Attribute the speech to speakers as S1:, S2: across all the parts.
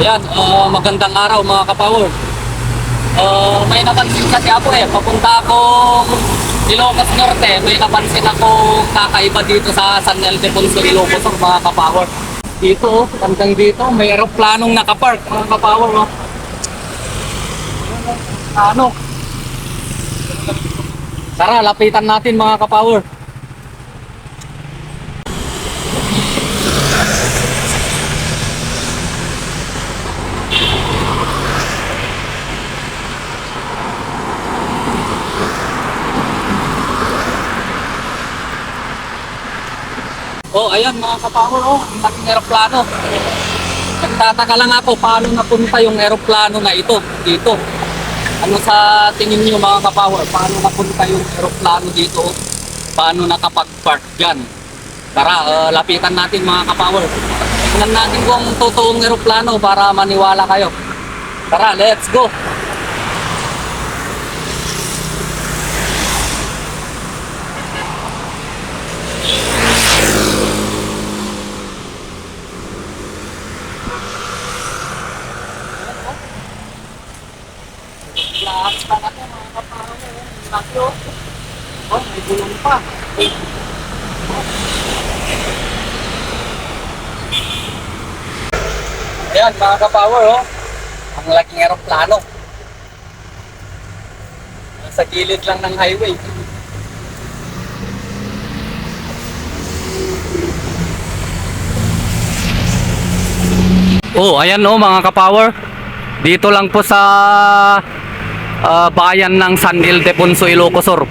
S1: Ayan, ah, magandang araw mga kapower. Ah, may napansin kasi ako eh, papunta akong Ilocos Norte, may napansin akong kakaiba dito sa San Ildefonso, Ilocos Sur, mga kapower. Dito, hanggang dito, may aeroplanong nakapark, mga kapower. Oh. Ano? Tara, lapitan natin mga kapower. Oh, ayan mga kapower, oh, ang laking aeroplano. Nagtataka lang ako paano napunta yung aeroplano na ito dito. Ano sa tingin niyo mga kapower, paano napunta yung aeroplano dito? Paano nakapag-park dyan? Tara, uh, lapitan natin mga kapower. Tingnan natin kung totoong aeroplano para maniwala kayo. Tara, let's go! Pa na to mga kapower. Laki oh. May gulong pa. Ayan mga kapower oh. Ang laking aeroplano. Sa gilid lang ng highway. Oh, ayan oh mga kapower. Dito lang po sa ah, bayan ng San Ildefonso, Ilocos Sur.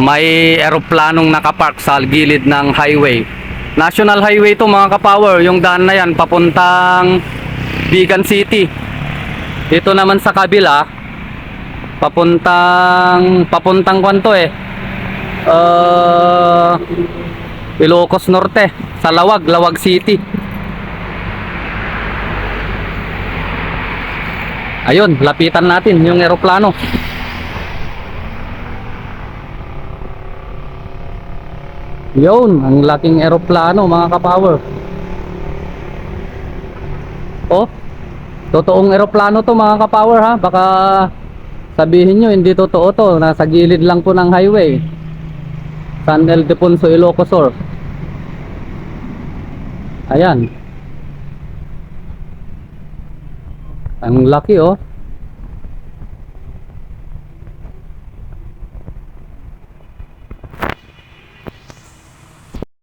S1: May eroplanong nakapark sa gilid ng highway. National Highway to mga kapower, yung daan na yan papuntang Bigan City. Dito naman sa kabila, papuntang papuntang kwanto eh. Uh, Ilocos Norte, sa Lawag, Lawag City. Ayun, lapitan natin yung eroplano. Yun, ang laking eroplano mga kapower. Oh, totoong eroplano to mga kapower ha. Baka sabihin nyo hindi totoo to. Nasa gilid lang po ng highway. San Ildefonso, Ilocos Sur. Ayan. Ang laki oh.